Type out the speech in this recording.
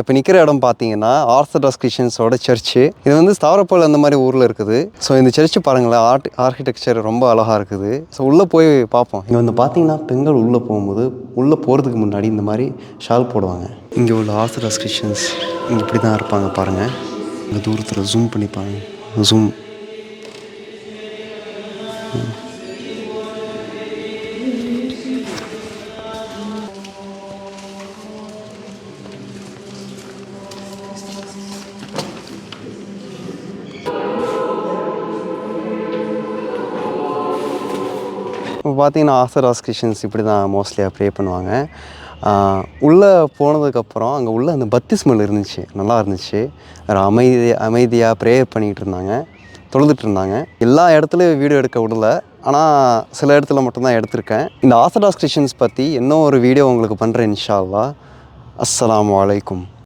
இப்போ நிற்கிற இடம் பார்த்தீங்கன்னா ஆர்த்தடாக்ஸ் கிறிஸ்டியன்ஸோட சர்ச்சு இது வந்து ஸ்தாவரப்பல் அந்த மாதிரி ஊரில் இருக்குது. ஸோ இந்த சர்ச்சு பாருங்களேன் ஆர்ட் ஆர்கிடெக்சர் ரொம்ப அழகாக இருக்குது. ஸோ உள்ளே போய் பார்ப்போம் இங்கே வந்து பார்த்தீங்கன்னா பெண்கள் உள்ளே போகும்போது உள்ளே போகிறதுக்கு முன்னாடி இந்த மாதிரி ஷால் போடுவாங்க. இங்கே உள்ள ஆர்த்தடாக்ஸ் கிறிஸ்டியன்ஸ் இங்கே இப்படி தான் இருப்பாங்க பாருங்கள் இங்கே தூரத்தில் ஜூம் பண்ணிப்பாங்க ஜூம் இப்போ பார்த்தீங்கன்னா ஆர்த்தடாக்ஸ் கிறிஸ்டின்ஸ் இப்படி தான் மோஸ்ட்லியாக ப்ரே பண்ணுவாங்க. உள்ளே போனதுக்கப்புறம் அங்கே உள்ள அந்த பத்தி ஸ்மெல் இருந்துச்சு. நல்லா இருந்துச்சு. ஒரு அமைதி அமைதியாக ப்ரேயர் பண்ணிக்கிட்டு இருந்தாங்க. தொழுதுட்டு இருந்தாங்க. எல்லா இடத்துலையும் வீடியோ எடுக்க விடல. ஆனால் சில இடத்துல மட்டும்தான் எடுத்திருக்கேன். இந்த ஆர்த்தடாக்ஸ் கிறிஸ்டின்ஸ் பற்றி இன்னும் ஒரு வீடியோ உங்களுக்கு பண்ணுறேன் இன்ஷா அஸ்லாம் அஸ்ஸலாமு